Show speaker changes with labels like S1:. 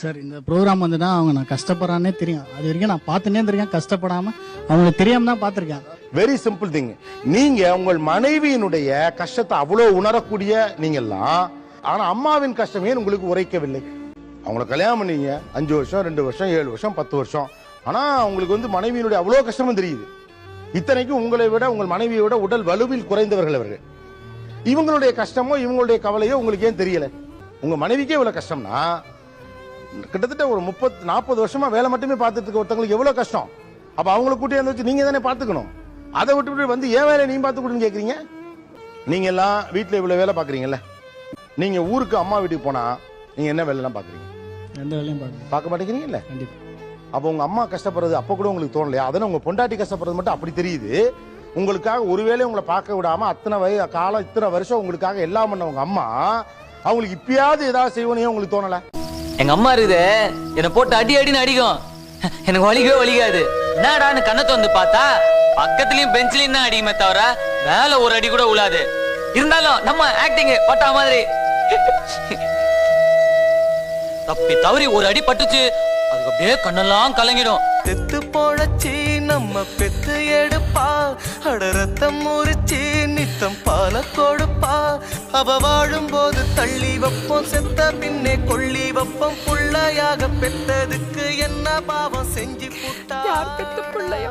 S1: Sir இந்த program வந்துன்னா அவங்க நான் கஷ்டப்படுறானே தெரியும். அது வரைக்கும் நான் பார்த்துனே இருக்கேன் கஷ்டப்படாமல் அவங்களுக்கு தெரியாம தான் பார்த்துருக்கேன்.
S2: வெரி சிம்பிள் திங் நீங்க உங்கள் மனைவியினுடைய கஷ்டத்தை அவ்வளோ உணரக்கூடிய நீங்கெல்லாம் ஆனால் அம்மாவின் கஷ்டமே உங்களுக்கு உரைக்கவில்லை? அவங்கள கல்யாணம் பண்ணீங்க. அஞ்சு வருஷம் ரெண்டு வருஷம் ஏழு வருஷம் பத்து வருஷம். ஆனால் உங்களுக்கு வந்து மனைவியினுடைய அவ்வளோ கஷ்டமும் தெரியுது. இத்தனைக்கும் உங்களை விட உங்கள் மனைவியை விட உடல் வலுவில் குறைந்தவர்கள் அவர்கள். இவங்களுடைய கஷ்டமோ இவங்களுடைய கவலையோ உங்களுக்கு ஏன் தெரியல? உங்க மனைவிக்கே இவ்வளவு கஷ்டம்னா கிட்டத்தட்ட ஒரு முப்பது நாற்பது வருஷமா வேலை மட்டுமே பார்த்துட்டு இருக்க ஒருத்தவங்களுக்கு எவ்வளவு கஷ்டம்? அப்ப அவங்கள கூட்டி வந்து வச்சு நீங்க தானே பாத்துக்கணும் அதை விட்டுவிட்டு வந்து ஏன் வேலையை நீங்க பார்த்து கொடுன்னு கேக்குறீங்க? நீங்க எல்லாம் வீட்டுல இவ்வளவு வேலை பாக்குறீங்கல்ல நீங்க ஊருக்கு அம்மா வீட்டுக்கு போனா நீங்க என்ன வேலை எல்லாம் பாக்குறீங்க
S1: எந்த வேலையும் பார்க்கணும்
S2: பார்க்க மாட்டேங்கிறீங்கல்ல?
S1: கண்டிப்பா.
S2: அப்போ உங்க அம்மா கஷ்டப்படுறது அப்ப கூட உங்களுக்கு தோணலையா? அதனால உங்க பொண்டாட்டி கஷ்டப்படுறது மட்டும் அப்படி தெரியுது. உங்களுக்காக ஒருவேளை உங்களை பார்க்க விடாம அத்தனை வய காலம் இத்தனை வருஷம் உங்களுக்காக எல்லாம் பண்ண உங்க அம்மா அவங்களுக்கு இப்பயாவது ஏதாவது செய்வனையும் உங்களுக்கு தோணல?
S3: எங்க அம்மா இருக்குது. என்னை போட்டு அடி அடின்னு அடிக்கும். எனக்கு வலிக்கவே வலிக்காது. என்னடான்னு கண்ணத்தை வந்து பார்த்தா பக்கத்துலயும் பெஞ்சிலையும் தான் அடிக்குமே தவிர மேல ஒரு அடி கூட உழாது. இருந்தாலும் நம்ம ஆக்டிங் பட்டா மாதிரி. தப்பி தவறி ஒரு அடி பட்டுச்சு அதுக்கு அப்படியே கண்ணெல்லாம் கலங்கிடும்.
S4: செத்து போழச்சி நம்ம பெத்து எடுப்பா. அட ரத்தம் முறிச்சி நித்தம் பால கொடுப்பா. அவ வாழும்போது தள்ளி வைப்போம் செத்த பின்னே கொள்ளி வைப்போம். புள்ளையாக பெத்ததுக்கு என்ன பாவம் செஞ்சு புட்டா
S5: யார் பெத்த பிள்ளையோ?